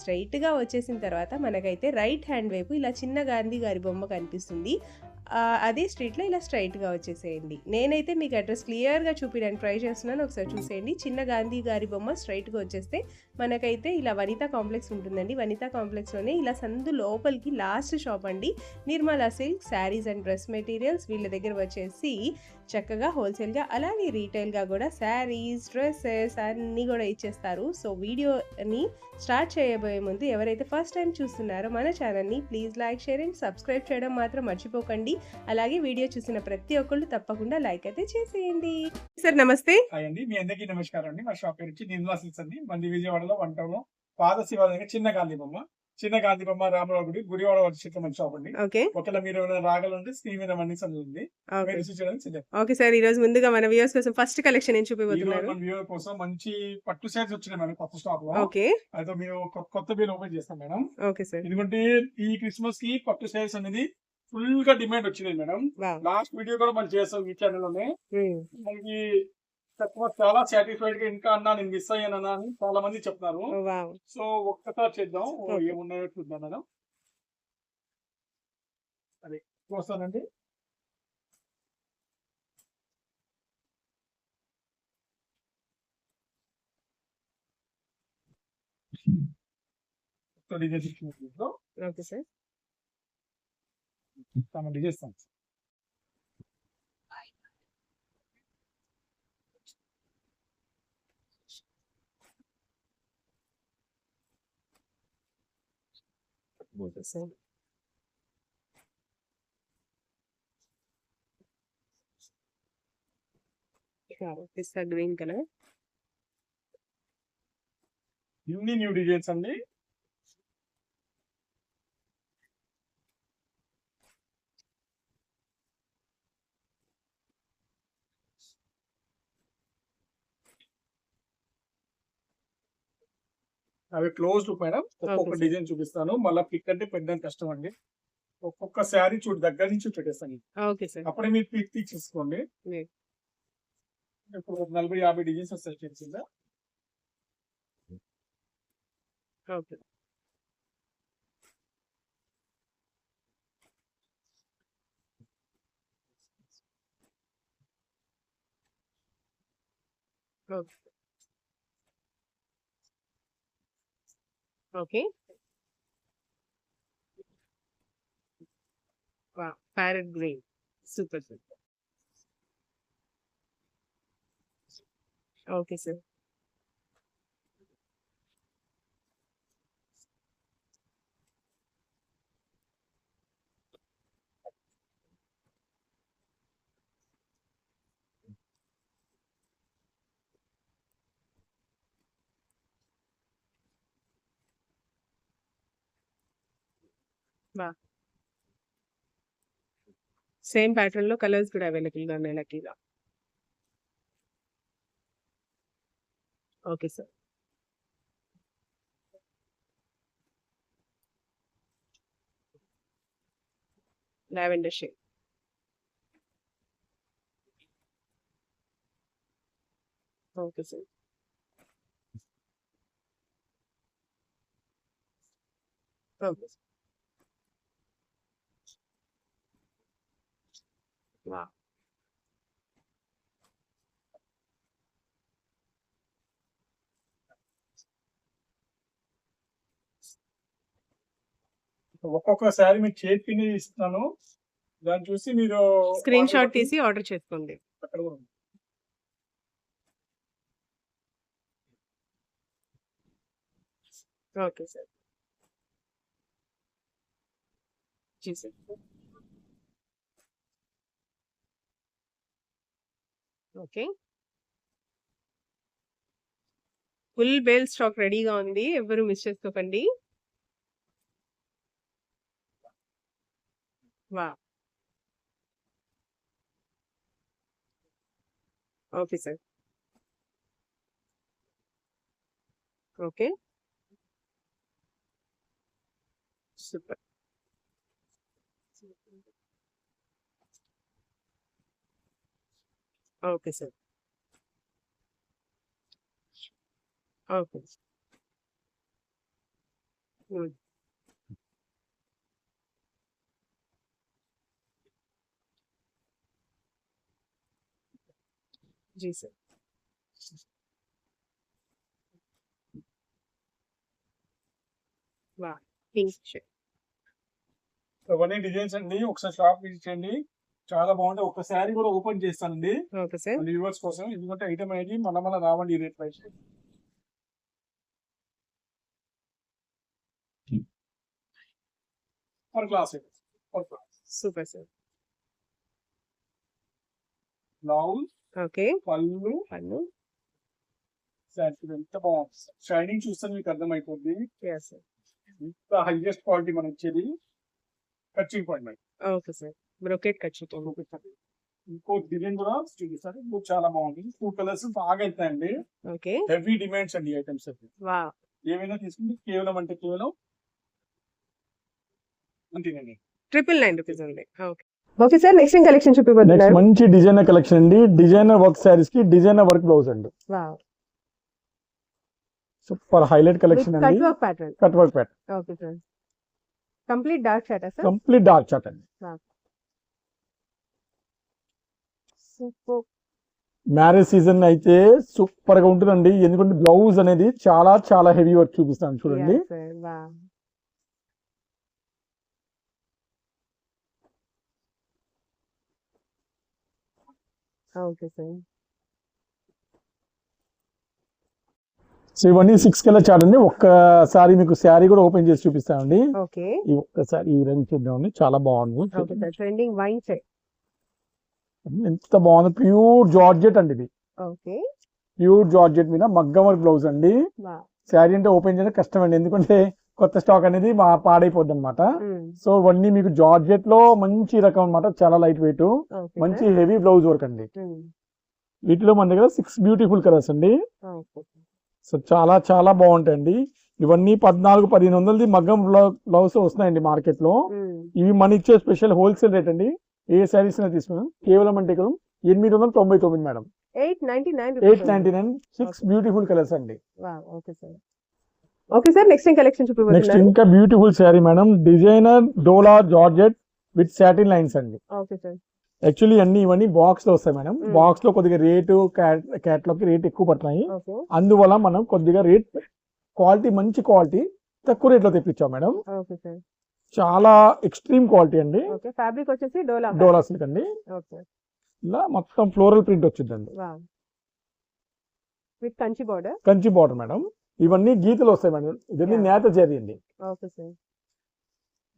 స్ట్రైట్గా వచ్చేసిన తర్వాత మనకైతే రైట్ హ్యాండ్ వైపు ఇలా చిన్న గాంధీ గారి బొమ్మ కనిపిస్తుంది. అదే స్ట్రీట్లో ఇలా స్ట్రైట్గా వచ్చేసేయండి. నేనైతే మీకు అడ్రస్ క్లియర్గా చూపించడానికి ట్రై చేస్తున్నాను. ఒకసారి చూసేయండి. చిన్న గాంధీ గారి బొమ్మ స్ట్రైట్గా వచ్చేస్తే మనకైతే ఇలా వనితా కాంప్లెక్స్ ఉంటుందండి. వనితా కాంప్లెక్స్లోనే ఇలా సందు లోపలికి లాస్ట్ షాప్ అండి. Nirmala silk saris and dress materials వీళ్ళ దగ్గర వచ్చేసి చక్కగా హోల్సేల్గా అలాగే రీటైల్గా కూడా శారీస్ డ్రెస్సెస్ అన్నీ కూడా ఇచ్చేస్తారు. సో వీడియోని స్టార్ట్ చేయబోయే ముందు ఎవరైతే ఫస్ట్ టైం చూస్తున్నారో మన ఛానల్ని please like share and subscribe చేయడం మాత్రం మర్చిపోకండి. అలాగే వీడియో చూసిన ప్రతి ఒక్కళ్ళు తప్పకుండా లైక్ అయితే చేసేయండి. సార్ నమస్తే. అండి మీ అందరికీ నమస్కారం అండి. మా షాప్ పేరు వచ్చి నిర్మలా అండి. మంది విజయవాడలో వన్లో పాద శివ చిన్న గాంధీ బొమ్మ. చిన్న గాంధీ బొమ్మ రామరావు గుడి గుడివాడ మన షాప్ అండి. ఓకే. ఒకవేళ మీరు ఏమైనా రాగలంటే స్క్రీన్ మీద ఉంది ఓకే. సార్ ఈ రోజు ముందుగా మన వ్యూవర్స్ కోసం ఫస్ట్ కలెక్షన్ చూపిపోతున్నారు మన వ్యూవర్ కోసం మంచి పట్టు సైజ్ వచ్చినాయి మేడం కొత్త స్టాక్లో. ఓకే. అయితే మీరు కొ- కొత్త బిల్ ఓపెన్ చేస్తాం మేడం. Okay sir. ఎందుకంటే ఈ క్రిస్మస్కి పట్టు సైజ్ అనేది ఫుల్గా డిమాండ్ వచ్చింది మేడం. లాస్ట్ వీడియో కూడా మనం చేస్తాం ఈ ఛానల్లోనే. మనకి కస్టమర్ చాలా సాటిస్ఫైడ్గా ఇంకా అన్నా నేను మిస్ అయ్యానన్నా అని చాలా మంది చెప్తున్నారు సో ఒక్కసారి చేద్దాం. ఏమున్నాయో చూద్దాం మేడం. అదే చూస్తానండి. Design okay sir. Design okay sir pista green colour ఇన్ని న్యూ డిజైన్స్ అండి అవి క్లోజ్ మేడం. ఒక్కొక్క. డిజైన్ చూపిస్తాను. మళ్ళీ పిక్ అంటే పెద్ద కష్టం అండి. ఒక్కొక్క శారీ చూడు దగ్గర నుంచి పెట్టేస్తాను. అప్పుడే మీరు పిక్ తీసేసుకోండి. Yeah. ఇప్పుడు నలభై యాభై డిజైన్స్ వస్తాయి తెలిసిందా okay. Okay okay parrot green super sir okay sir same ప్యాటర్న్లో కలర్స్ కూడా అవైలబుల్గా ఉన్నాయి లక్కీగా okay sir lavender shade okay sir okay sir వా ఒక్కొక్క శారీ మీకు చేతికి ఇస్తాను దాన్ని చూసి మీరు స్క్రీన్ షాట్ తీసి ఆర్డర్ చేసుకోండి అక్కడ కూడా ఉంది. ఓకే సార్ जी sir okay. Full bale stock రెడీగా ఉంది. ఎవరు మిస్ చేసుకోకండి. వా. Okay sir. Okay. Super. Okay sir okay good जी सर वाह पिंक शेड అవన్నీ డిజైన్స్ అండి ఒకసారి షాప్ విజిట్ చేయండి చాలా బాగుంటాయి ఒక శారీ కూడా ఓపెన్ చేస్తానండి. Okay sir. వ్యూవర్స్ కోసం. ఎందుకంటే ఐటమ్ అనేది మన మన రావండి ఈ rate price per class per class super sir blouse okay. పళ్ళు. శారీ ఎంత బాగుంది. షైనింగ్ చూస్తే మీకు అర్థమైపోద్ది. ఇంత హైయెస్ట్ క్వాలిటీ మనం ఇచ్చేది catching point okay sir brocade cut ఇంకో డిజైన్ కూడా చూపిస్తారు ఇంకో చాలా బాగుంటుంది టూ కలర్స్ బాగా వెళ్తాయండి ఓకే. హెవీ డిమాండ్స్ అండి ఐటమ్స్ అవి. ఏమైనా తీసుకుంటే కేవలం అంటే కేవలం అంతేనండి. ట్రిపుల్ నైన్ రూపీస్ ఉంది okay. Okay sir next collection చూపిపోతున్నారు మంచి డిజైనర్ కలెక్షన్ అండి. డిజైనర్ వర్క్ శారీస్కి డిజైనర్ వర్క్ బ్లౌజ్ అండి. సూపర్ హైలైట్ కలెక్షన్ కట్ అండి. వర్క్ ప్యాటర్న్ కట్ వర్క్ ప్యాట్ ఓకే సార్ కంప్లీట్ డార్క్ షర్టా సార్ కంప్లీట్ డార్క్ చాట్ అండి సూపర్. మ్యారేజ్ సీజన్ అయితే సూపర్గా ఉంటుందండి. ఎందుకంటే బ్లౌజ్ అనేది చాలా చాలా హెవీ వర్క్ చూపిస్తాను చూడండి. సో ఇవన్నీ సిక్స్ కలర్ చాట్ అండి ఒక్కసారి మీకు శారీ కూడా ఓపెన్ చేసి చూపిస్తానండి. ఓకే ఈ ఒక్కసారి ఈ రంగు చూద్దామండి చాలా బాగుంది. ట్రెండింగ్ వైన్ సెట్ ఎంత బాగుంది. ప్యూర్ జార్జెట్ అండి ఇది. ప్యూర్ జార్జెట్ మీద మగ్గం వర్క్ బ్లౌజ్ అండి. శారీ అంటే ఓపెన్ చేయడం కష్టం అండి. ఎందుకంటే కొత్త స్టాక్ అనేది మా పాడైపోద్ది అనమాట సో ఇవన్నీ మీకు జార్జెట్లో మంచి రకం అన్నమాట. చాలా లైట్ వెయిట్. మంచి హెవీ బ్లౌజ్ వర్క్ అండి. వీటిలో మన దగ్గర సిక్స్ బ్యూటిఫుల్ కలర్స్ అండి. సో చాలా చాలా బాగుంటాయండి. ఇవన్నీ పద్నాలుగు పదిహేను వందలది మగ్గం బ్లౌజ్ వస్తున్నాయండి మార్కెట్లో. ఇవి మన ఇచ్చే స్పెషల్ హోల్సేల్ రేట్ అండి. ఏ శారీస్ తీసుకున్నాం. కేవలం అంటే కేవలం ఎనిమిది వందల తొంభై తొమ్మిది madam. Eight ninety nine eight ninety nine six beautiful colours అండి. Okay sir. Okay sir next collection next ఇంకా beautiful sari madam. Designer dola georgette with satin lines అండి. Okay sir. యాక్చువల్లీ అన్ని ఇవన్నీ బాక్స్లో వస్తాయి మేడం. బాక్స్లో కొద్దిగా రేటు క్యాట్లాగ్ రేట్ ఎక్కువ పడుతున్నాయి. అందువల్ల మనం కొద్దిగా రేట్ క్వాలిటీ మంచి క్వాలిటీ తక్కువ రేట్లో తెప్పించాం మేడం. చాలా ఎక్స్ట్రీమ్ క్వాలిటీ అండి. ఓకే ఫ్యాబ్రిక్ వచ్చేసి డోలా డోలా సిల్క్ అండి. ఓకే. ఇలా మొత్తం ఫ్లోరల్ ప్రింట్ వచ్చిందండి. With Kanchi border Kanchi border madam ఇవన్నీ గీతలు వస్తాయి మేడం ఇవన్నీ Yeah. నేత జరీ అండి. ఓకే సార్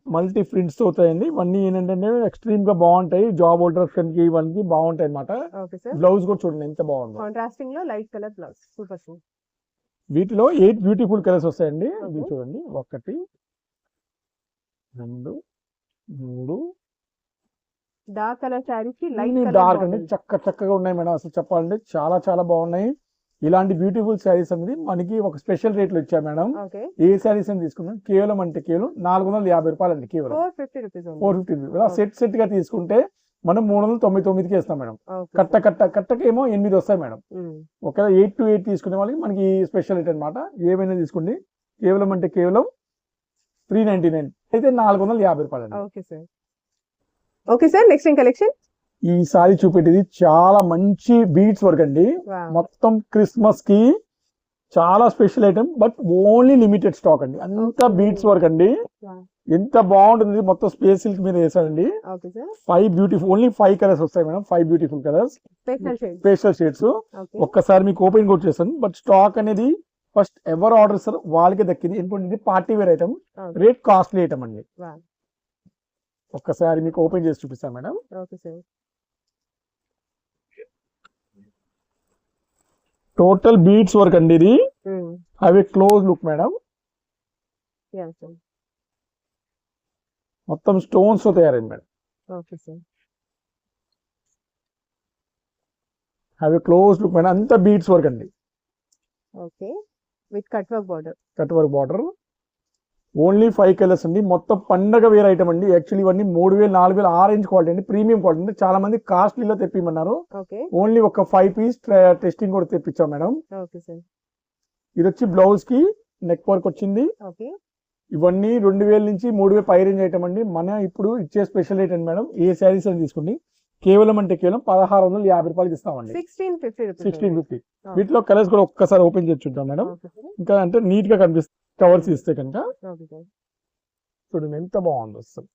మల్టీ ప్రింట్స్ అవుతాయండి ఇవన్నీ ఏంటంటే ఎక్స్ట్రీమ్గా బాగుంటాయి. జాబ్ హోల్డర్స్కి ఇవన్నీ బాగుంటాయి సార్ బ్లౌజ్ కూడా చూడండి ఎంత బాగుందో. కాంట్రాస్టింగ్లో లైట్ కలర్ బ్లౌజ్ సూపర్ వీటిలో ఎయిట్ బ్యూటిఫుల్ కలర్స్ వస్తాయండి. ఇది. చూడండి ఒకటి రెండు మూడు. డార్క్ కలర్ లైట్ అండి చక్క చక్కగా ఉన్నాయి మేడం అసలు చెప్పాలంటే. చాలా చాలా బాగున్నాయి. ఇలాంటి బ్యూటిఫుల్ శారీస్ అనేది మనకి ఒక స్పెషల్ రేట్లు ఇచ్చారు మేడం. ఏ శారీస్ అని తీసుకున్నాం? కేవలం అంటే కేవలం నాలుగు వందల యాభై రూపాయలు అండి కేవలం. ఫోర్ ఫిఫ్టీ రూపీస్ సెట్ సెట్గా తీసుకుంటే మనం మూడు వందల తొంభై తొమ్మిదికి ఇస్తాం మేడం. కట్ట కట్ట కట్టకేమో ఎనిమిది వస్తాయి మేడం. ఒకవేళ ఎయిట్ టు ఎయిట్ తీసుకునే వాళ్ళకి మనకి స్పెషల్ రేట్ అనమాట ఏమైనా తీసుకోండి. కేవలం అంటే కేవలం త్రీ నైన్టీ నైన్ అయితే నాలుగు వందల యాభై రూపాయలు అండి okay sir. Okay sir next collection? ఈ సారీ చూపెట్టేది చాలా మంచి బీట్స్ వర్క్ అండి. మొత్తం క్రిస్మస్కి చాలా special item but only limited stock అండి. అంతా. బీట్స్ వర్క్ అండి. ఎంత బాగుంటుంది మొత్తం స్పేస్ సిల్క్ మీద వేసాడండి. Five beautiful only five colours వస్తాయి madam five beautiful colours. Special shade special shades. ఒక్కసారి మీకు ఓపెన్ కూడా చేస్తాను బట్ స్టాక్ అనేది ఫస్ట్ ఎవరు ఆర్డర్ ఇస్తారో వాళ్ళకి దక్కింది. ఎందుకంటే ఇది party wear item rate costly item అండి. ఒక్కసారి మీకు ఓపెన్ చేసి చూపిస్తాను మేడం. టోటల్ బీట్స్ వర్క్ అండి ఇది. అవి క్లోజ్ లుక్ మేడం. మొత్తం స్టోన్స్తో తయారైంది madam. A close look madam. అంతా బీట్స్ వర్క్ అండి. Okay. With cut work border. Cut work border. Only five colours అండి. మొత్తం పండగ వేర్ ఐటమ్ అండి. యాక్చువల్లీ ఇవన్నీ మూడు వేలు నాలుగు వేలు ఆరెంజ్ క్వాలిటీ అండి. ప్రీమియం క్వాలిటీ అండి. చాలా మంది కాస్ట్లీలో తెప్పిమన్నారు ఓన్లీ ఒక ఫైవ్ పీస్ టెస్టింగ్ కూడా తెప్పించాం మేడం. ఇది వచ్చి బ్లౌజ్కి నెక్ వర్క్ వచ్చింది. ఇవన్నీ రెండు వేల నుంచి మూడు వేలు పై రేంజ్ ఐటమ్ అండి. మన ఇప్పుడు ఇచ్చే స్పెషల్ ఐటమ్ మేడం. ఏ శారీస్ అని తీసుకోండి. కేవలం అంటే కేవలం పదహారు వందల యాభై రూపాయలకి ఇస్తామండి. సిక్స్టీన్ ఫిఫ్టీ సిక్స్టీన్ ఫిఫ్టీ వీటిలో కలర్స్ కూడా ఒక్కసారి ఓపెన్ చేస్తుంటాం మేడం. Okay sir. ఇంకా అంటే నీట్గా కనిపిస్తుంది కవర్స్ ఇస్తే కనుక చూడండి ఎంత బాగుంది అసలు.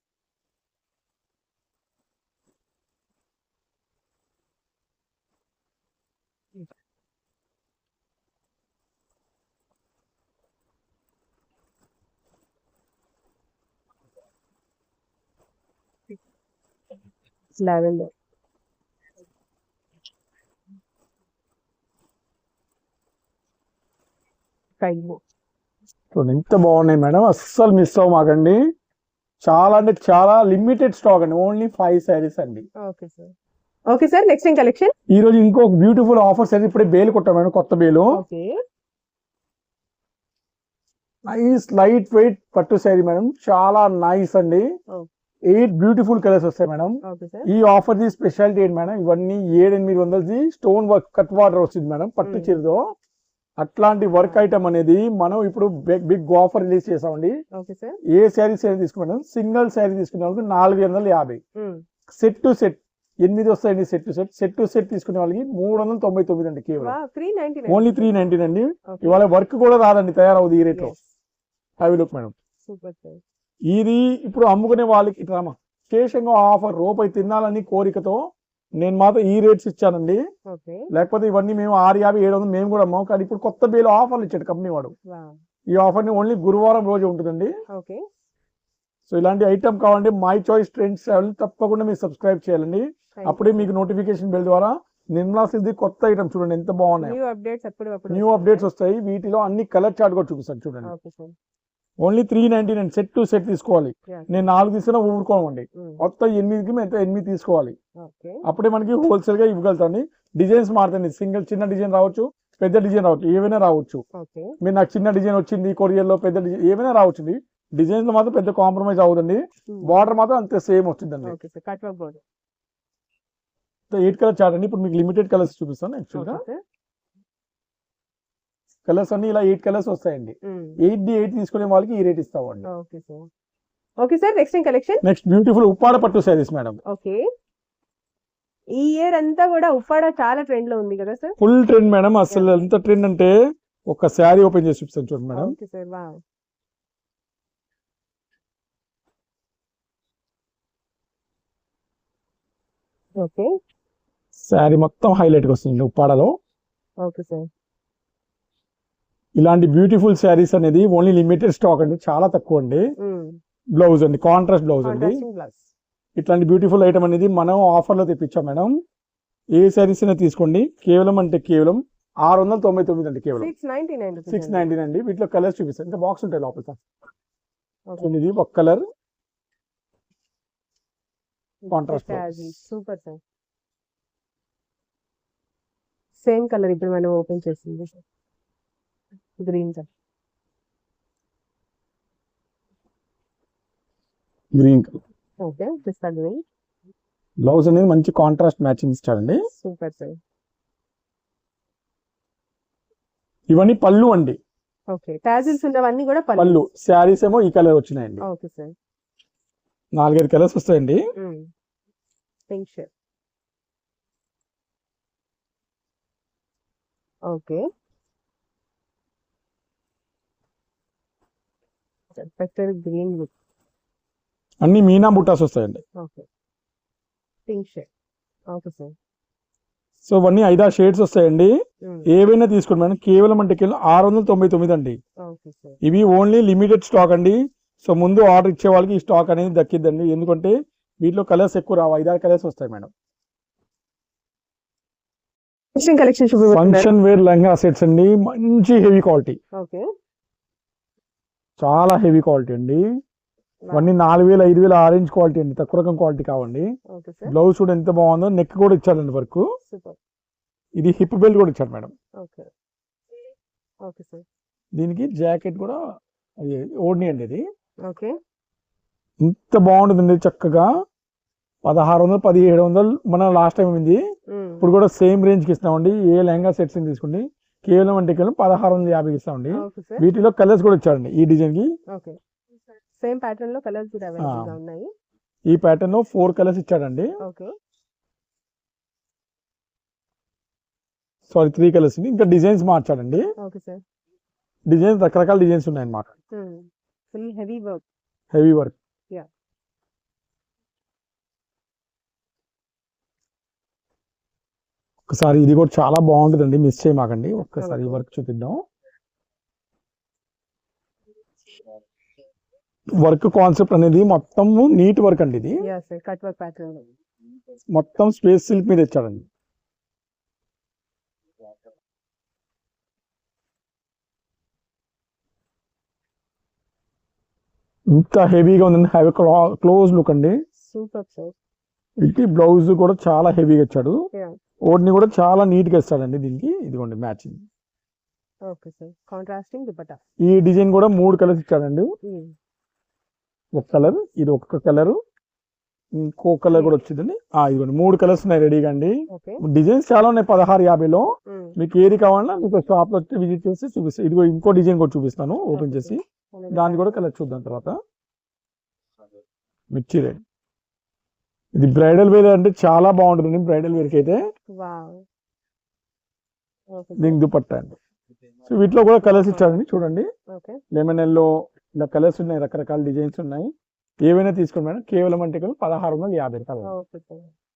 లావెండర్ చూడండి ఎంత బాగున్నాయి మేడం. అస్సలు మిస్ అవ్వమాకండి చాలా అంటే చాలా లిమిటెడ్ స్టాక్ అండి. ఓన్లీ ఫైవ్ శారీస్ అండి. Okay sir. Okay sir next in collection ఈ రోజు ఇంకొక బ్యూటిఫుల్ ఆఫర్స్ అయితే ఇప్పుడే బేలు కొట్టాం మేడం కొత్త bale. Okay. Nice light weight పట్టు శారీ మేడం. చాలా నైస్ అండి. ఎయిట్ బ్యూటిఫుల్ కలర్స్ వస్తాయి మేడం. ఈ ఆఫర్ ది స్పెషాలిటీ ఏంటి మేడం? ఇవన్నీ ఏడు ఎనిమిది వందలది స్టోన్ వర్క్ కట్ వాటర్ వస్తుంది మేడం పట్టు. చీరతో. అట్లాంటి వర్క్ ఐటమ్ అనేది మనం ఇప్పుడు బిగ్ ఆఫర్ రిలీజ్ చేసామండి. ఏ శారీ శారీ తీసుకున్నాం సింగిల్ శారీ తీసుకునే వాళ్ళకి నాలుగు వందల యాభై. Set to set. ఎనిమిది వస్తాయండి set to set. Set to set తీసుకునే వాళ్ళకి మూడు వందల తొంభై తొమ్మిది అండి కేవలం. ఓన్లీ త్రీ నైన్టీన్ అండి. ఇవాళ వర్క్ కూడా రాదండి తయారవుతుంది ఈ రేట్లో అవి లుక్ మేడం సూపర్ సార్. ఇది ఇప్పుడు అమ్ముకునే వాళ్ళకి ఇట్లా విశేషంగా ఆఫర్ రూపాయి తినాలని కోరికతో నేను మాత్రం ఈ రేట్స్ ఇచ్చానండి. లేకపోతే ఇవన్నీ మేము ఆరు యాభై ఏడు వందలు మేము కూడా అమ్మాం. కానీ ఇప్పుడు కొత్త బేలు ఆఫర్లు ఇచ్చాడు కంపెనీ వాడు. ఈ ఆఫర్ని ఓన్లీ గురువారం రోజు ఉంటుందండి. సో ఇలాంటి ఐటమ్ కావాలంటే మై చాయిస్ ట్రెండ్స్ తప్పకుండా మీరు సబ్స్క్రైబ్ చేయాలండి. అప్పుడే మీకు నోటిఫికేషన్ బెల్ ద్వారా నిర్మలా సిద్ధి కొత్త ఐటమ్ చూడండి ఎంత బాగున్నాయి. న్యూ అప్డేట్స్ వస్తాయి. వీటిలో అన్ని కలర్ చార్ట్ కూడా చూపిస్తాను చూడండి. Only three ninety nine set to set తీసుకోవాలి. నేను నాలుగు తీసుకున్నా ఊరుకోమండి మొత్తం ఎనిమిదికి మేము ఎంత ఎనిమిది తీసుకోవాలి. అప్పుడే మనకి హోల్సేల్గా ఇవ్వగలుగుతాండి. డిజైన్స్ మారుతాయి సింగిల్ చిన్న డిజైన్ రావచ్చు పెద్ద డిజైన్ రావచ్చు ఏమైనా రావచ్చు. మీరు నాకు చిన్న డిజైన్ వచ్చింది కొరియర్లో పెద్ద డిజైన్ ఏమైనా రావచ్చు డిజైన్స్ మాత్రం పెద్ద కాంప్రమైజ్ అవుతుంది బార్డర్ మాత్రం అంతే same board eight colour chart అండి. ఇప్పుడు మీకు లిమిటెడ్ కలర్స్ చూపిస్తాను యాక్చువల్గా. ఓకే సార్ కలర్స్ అన్ని ఇలా ఎయిట్ కలర్స్ వస్తాయండి. ఎయిట్ డి ఎయిట్ తీసుకునే వాళ్ళకి ఈ రేట్ ఇస్తామండి. Okay sir. Okay sir next collection? Next beautiful Uppada పట్టు శారీస్ మేడం. ఓకే. ఈ ఇయర్ అంతా కూడా ఉప్పాడ చాలా ట్రెండ్లో ఉంది కదా సార్? ఫుల్ ట్రెండ్ మేడం అసలు ఎంత ట్రెండ్ అంటే ఒక శారీ ఓపెన్ చేసి చూపిస్తాను చూడండి madam. Okay sir okay. Sari మొత్తం హైలైట్ వస్తుంది ఉప్పాడలో. Okay sir. ఇలాంటి బ్యూటిఫుల్ శారీస్ అనేది ఓన్లీ లిమిటెడ్ స్టాక్ అండి. చాలా తక్కువ అండి. బ్లౌజ్ అండి. కాంట్రాస్ట్ బ్లౌజ్ అండి. ఇట్లాంటి బ్యూటిఫుల్ ఐటమ్ అనేది మనం ఆఫర్లో తెప్పించాం మేడం. ఏ శారీస్ అయినా తీసుకోండి. కేవలం అంటే కేవలం ఆరు వందల తొంభై తొమ్మిది అండి కేవలం. Six ninety nine six nineteen అండి. వీటిలో కలర్స్ చూపిస్తాను. ఇంకా బాక్స్ ఉంటాయి లోపల ఇది ఒక colour Contrast super sir. Same colour ఇప్పుడు మనం ఓపెన్ చేసింది. Green sir green colour. Okay pista green blouse అనేది మంచి కాంట్రాస్ట్ మ్యాచింగ్ ఇచ్చాడండి సూపర్ సార్ ఇవన్నీ పళ్ళు అండి. ఓకే టాజిల్స్ ఉన్నవన్నీ కూడా పళ్ళు. శారీస్ ఏమో ఈ కలర్ వచ్చినాయండి. ఓకే సార్ నాలుగైదు కలర్స్ వస్తాయండి. Pink shade okay. పెక్టర్ గ్రీన్ అన్ని మీనా బుట్టాస్ వస్తాయండి. Okay. Pink shade. Okay sir. So ఇవన్నీ ఐదారు షేడ్స్ వస్తాయండి. ఏవైనా తీసుకోండి మేడం. కేవలం అంటే కేవలం ఆరు వందల తొంభై తొమ్మిది అండి. Okay sir. ఇవి ఓన్లీ లిమిటెడ్ స్టాక్ అండి. సో ముందు ఆర్డర్ ఇచ్చే వాళ్ళకి ఈ స్టాక్ అనేది దక్కిద్దండి. ఎందుకంటే వీటిలో కలర్స్ ఎక్కువ రావు. ఐదారు కలర్స్ వస్తాయి మేడం. ఫంక్షన్ కలెక్షన్ చూపిస్తున్నారు ఫంక్షన్ వేర్ లంగా సెట్స్ అండి. మంచి హెవీ క్వాలిటీ ఓకే. చాలా హెవీ క్వాలిటీ అండి. ఇవన్నీ నాలుగు వేలు ఐదు వేలు ఆరెంజ్ క్వాలిటీ అండి. తక్కువ రకం క్వాలిటీ కావండి. బ్లౌజ్ కూడా ఎంత బాగుందో నెక్ కూడా ఇచ్చాడండి వర్క్. ఇది హిప్ బెల్ట్ కూడా ఇచ్చాడు మేడం. ఓకే. Okay sir. దీనికి జాకెట్ కూడా ఓడిని అండి ఇది. ఓకే. ఇంత బాగుంటుందండి చక్కగా. పదహారు వందలు పదిహేడు వందలు మన లాస్ట్ టైం ఉంది. ఇప్పుడు కూడా సేమ్ రేంజ్కి ఇస్తామండి ఏ లెహంగా సెట్స్ తీసుకోండి. కేవలం అంటే కేవలం పదహారు వందల యాభైకి ఇస్తామండి. Okay sir. వీటిలో కలర్స్ కూడా ఇచ్చాడండి ఈ డిజైన్కి ఓకే. సేమ్ ప్యాటర్న్లో కలర్స్ కూడా ఉన్నాయి. ఈ ప్యాటర్న్లో ఫోర్ కలర్స్ ఇచ్చాడండి. ఓకే. సారీ త్రీ కలర్స్ ఇంకా డిజైన్స్ మార్చాడండి. Okay sir. డిజైన్స్ రకరకాల డిజైన్స్ ఉన్నాయి అన్నమాట హెవీ వర్క్. Heavy work. ఒకసారి ఇది కూడా చాలా బాగుంటుందండి. మిస్ చేయమాకండి. ఒక్కసారి ఈ వర్క్ చూపిద్దాం. వర్క్ కాన్సెప్ట్ అనేది మొత్తం నీట్ వర్క్ అండి ఇది. మొత్తం స్పేస్ సిల్క్ మీద ఇచ్చాడండి. ఇంత హెవీగా ఉందండి. హ్యావ్ క్లోజ్ లుక్ అండి. సూపర్ సార్ ఇటు బ్లౌజ్ కూడా చాలా హెవీగా ఇచ్చాడు. ఓడిని కూడా చాలా నీట్గా ఇస్తాడండి దీనికి. ఇదిగోండి matching. Okay sir contrasting dupatta? ఈ డిజైన్ కూడా మూడు కలర్స్ ఇచ్చాడండి. ఒక కలర్ ఇది ఒక కలర్. ఇంకో కలర్ కూడా వచ్చిందండి. ఆ ఇదిగోండి మూడు కలర్స్ ఉన్నాయి రెడీగా అండి. డిజైన్స్ చాలా ఉన్నాయి పదహారు యాభైలో. మీకు ఏది కావాలన్నా మీకు షాప్లో వచ్చి విజిట్ చేసి చూపిస్తాను ఇదిగో ఇంకో డిజైన్ కూడా చూపిస్తాను ఓపెన్ చేసి. దాన్ని కూడా కలర్ చూద్దాం తర్వాత. మిర్చి రెడ్ ఇది బ్రైడల్ వేర్ అంటే చాలా బాగుంటుంది బ్రైడల్ వేర్కి అయితే దీనికి దుపట్టా అండి. సో వీటిలో కూడా కలర్స్ ఇచ్చాడండి చూడండి. లెమన్ ఎల్లో ఇలా కలర్స్ ఉన్నాయి రకరకాల డిజైన్స్ ఉన్నాయి. ఏవైనా తీసుకోండి మేడం కేవలం అంటే పదహారు వందల యాభై రూపాయలు.